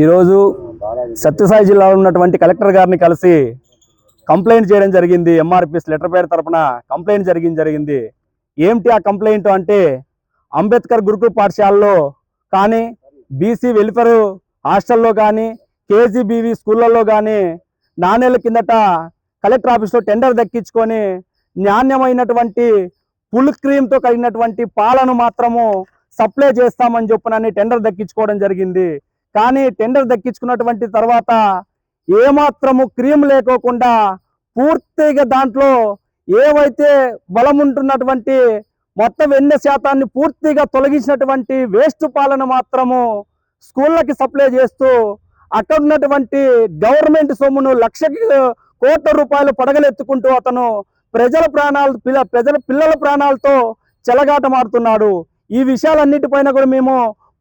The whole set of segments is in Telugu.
ఈరోజు సత్యసాయి జిల్లాలో ఉన్నటువంటి కలెక్టర్ గారిని కలిసి కంప్లైంట్ చేయడం జరిగింది. ఎంఆర్పిఎస్ లెటర్ పేరు తరపున కంప్లైంట్ జరిగింది జరిగింది. ఏమిటి ఆ కంప్లైంట్ అంటే అంబేద్కర్ గురుకుల పాఠశాలలో కానీ బీసీ వెల్ఫేర్ హాస్టల్లో కానీ కేజీబీవీ స్కూళ్ళల్లో కానీ నాణేల కిందట కలెక్టర్ ఆఫీస్లో టెండర్ దక్కించుకొని నాణ్యమైనటువంటి ఫుల్ క్రీమ్తో కలిగినటువంటి పాలను మాత్రము సప్లై చేస్తామని చెప్పునని టెండర్ దక్కించుకోవడం జరిగింది. కానీ టెండర్ దక్కించుకున్నటువంటి తర్వాత ఏమాత్రము క్రీమ్ లేకోకుండా పూర్తిగా దాంట్లో ఏవైతే బలం ఉంటున్నటువంటి మొత్తం వెన్నె శాతాన్ని పూర్తిగా తొలగించినటువంటి వేస్ట్ పాలను మాత్రము స్కూళ్ళకి సప్లై చేస్తూ అక్కడ ఉన్నటువంటి గవర్నమెంట్ సొమ్మును లక్షకి కోట్ల రూపాయలు పడగలెత్తుకుంటూ అతను ప్రజల ప్రాణాలు పిల్ల ప్రజల పిల్లల ప్రాణాలతో చెలగాటమాడుతున్నాడు. ఈ విషయాలన్నిటిపైన కూడా మేము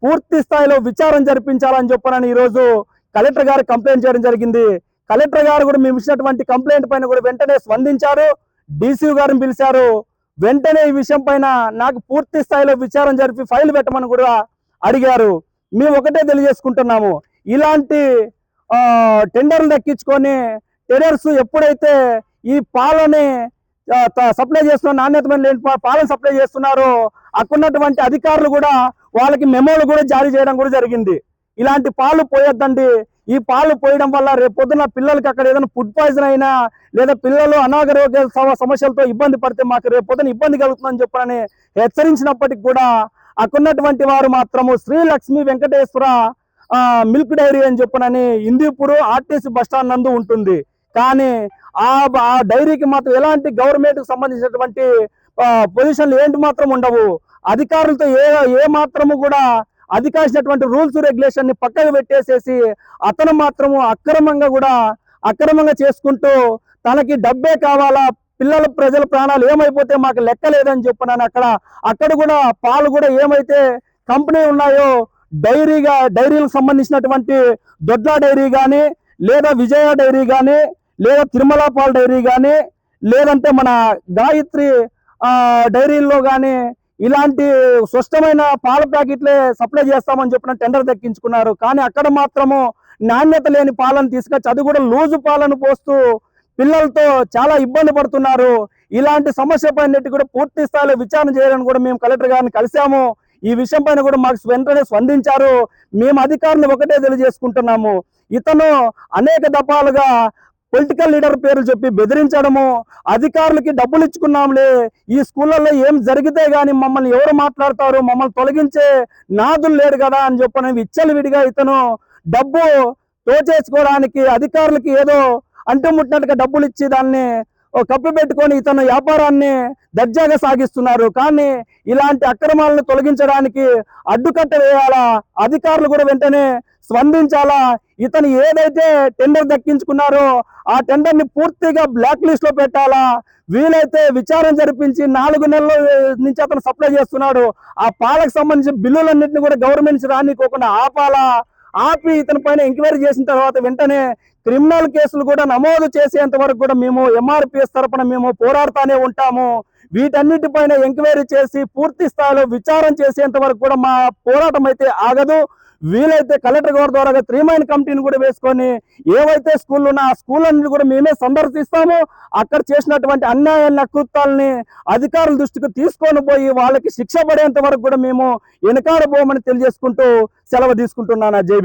పూర్తి స్థాయిలో విచారం జరిపించాలని చెప్పనని ఈరోజు కలెక్టర్ గారు కంప్లైంట్ చేయడం జరిగింది. కలెక్టర్ గారు కూడా మేము ఇచ్చినటువంటి కంప్లైంట్ పైన కూడా వెంటనే స్పందించారు. డీసీ గారిని పిలిచారు. వెంటనే ఈ విషయం పైన నాకు పూర్తి స్థాయిలో విచారం జరిపి ఫైల్ పెట్టమని కూడా అడిగారు. మేము ఒకటే తెలియజేసుకుంటున్నాము. ఇలాంటి టెండర్లు దక్కించుకొని టెండర్స్ ఎప్పుడైతే ఈ పాలని సప్లై చేస్తున్న నాణ్యతమైన లేని పాలన పాలను సప్లై చేస్తున్నారో. అక్కడున్నటువంటి అధికారులు కూడా వాళ్ళకి మెమోలు కూడా జారీ చేయడం కూడా జరిగింది. ఇలాంటి పాలు పోయొద్దండి. ఈ పాలు పోయడం వల్ల రేపు పొద్దున పిల్లలకి అక్కడ ఏదైనా ఫుడ్ పాయిజన్ అయినా లేదా పిల్లలు అనారోగ్య సమస్యలతో ఇబ్బంది పడితే మాకు రేపు పొద్దున ఇబ్బంది కలుగుతుందని చెప్పని హెచ్చరించినప్పటికి కూడా అక్కడున్నటువంటి వారు మాత్రము శ్రీ లక్ష్మి వెంకటేశ్వర మిల్క్ డైరీ అని చెప్పనని హిందీపూర్ ఆర్టీసీ బస్ స్టాండ్ నందు ఉంటుంది. కానీ ఆ ఆ డైరీకి మాత్రం ఎలాంటి గవర్నమెంట్కి సంబంధించినటువంటి పొజిషన్లు ఏంటి మాత్రం ఉండవు. అధికారులతో ఏ ఏ మాత్రము కూడా అధికారిసినటువంటి రూల్స్ రెగ్యులేషన్ని పక్కకు పెట్టేసేసి అతను మాత్రము అక్రమంగా కూడా అక్రమంగా చేసుకుంటూ తనకి డబ్బే కావాలా పిల్లల ప్రజల ప్రాణాలు ఏమైపోతే మాకు లెక్క లేదని చెప్పినాను అక్కడ. అక్కడ కూడా పాలు కూడా ఏమైతే కంపెనీ ఉన్నాయో డైరీగా డైరీలకు సంబంధించినటువంటి దొడ్ల డైరీ కానీ లేదా విజయ డైరీ కానీ లేదా తిరుమల పాల్ డైరీ కానీ లేదంటే మన గాయత్రి డైరీల్లో కానీ ఇలాంటి స్పష్టమైన పాల ప్యాకెట్లే సప్లై చేస్తామని చెప్పిన టెండర్ దక్కించుకున్నారు. కానీ అక్కడ మాత్రము నాణ్యత లేని పాలను తీసుకొచ్చి అది కూడా లూజు పాలను పోస్తూ పిల్లలతో చాలా ఇబ్బంది పడుతున్నారు. ఇలాంటి సమస్య పైనట్టు కూడా పూర్తి స్థాయిలో విచారణ చేయాలని కూడా మేము కలెక్టర్ గారిని కలిసాము ఈ విషయం పైన కూడా మాకు వెంటనే స్పందించారు. మేము అధికారులు ఒకటే తెలియజేసుకుంటున్నాము. ఇతను అనేక దఫాలుగా పొలిటికల్ లీడర్ పేర్లు చెప్పి బెదిరించడము అధికారులకి డబ్బులు ఇచ్చుకున్నాంలే. ఈ స్కూళ్ళల్లో ఏం జరిగితే కానీ మమ్మల్ని ఎవరు మాట్లాడతారు? మమ్మల్ని తొలగించే నాదులు లేడు కదా అని చెప్పని విచ్చలవిడిగా ఇతను డబ్బు తోచేసుకోవడానికి అధికారులకి ఏదో అంటుముట్టినట్టుగా డబ్బులు ఇచ్చి దాన్ని ఓ కప్పి పెట్టుకొని ఇతను వ్యాపారాన్ని దర్జాగా సాగిస్తున్నారు. కానీ ఇలాంటి అక్రమాలను తొలగించడానికి అడ్డుకట్ట వేయాలా? అధికారులు కూడా వెంటనే స్పందించాలా? ఇతను ఏదైతే టెండర్ దక్కించుకున్నారో ఆ టెండర్ని పూర్తిగా బ్లాక్ లిస్ట్లో పెట్టాలా? వీలైతే విచారణ జరిపించి నాలుగు నెలల నుంచి అతను సప్లై చేస్తున్నాడు. ఆ పాలకు సంబంధించిన బిల్లులన్నింటినీ కూడా గవర్నమెంట్ రానికోకుండా ఆపాలా? ఆపి ఇతని పైన ఎంక్వైరీ చేసిన తర్వాత వెంటనే క్రిమినల్ కేసులు కూడా నమోదు చేసేంత వరకు కూడా మేము ఎంఆర్పిఎస్ తరపున మేము పోరాడుతూనే ఉంటాము. వీటన్నిటిపైన ఎంక్వైరీ చేసి పూర్తి స్థాయిలో విచారం చేసేంత వరకు కూడా మా పోరాటం అయితే ఆగదు. వీలైతే కలెక్టర్ గారి ద్వారా త్రీ మైన్ కమిటీని కూడా వేసుకొని ఏవైతే స్కూళ్ళు ఉన్నా ఆ స్కూళ్ళన్ని కూడా మేమే సందర్శిస్తాము. అక్కడ చేసినటువంటి అన్యాయ అకృత్యాలని అధికారుల దృష్టికి తీసుకొని పోయి వాళ్ళకి శిక్ష పడేంత వరకు కూడా మేము వెనకాడబోమని తెలియజేసుకుంటూ సెలవు తీసుకుంటున్నాను జై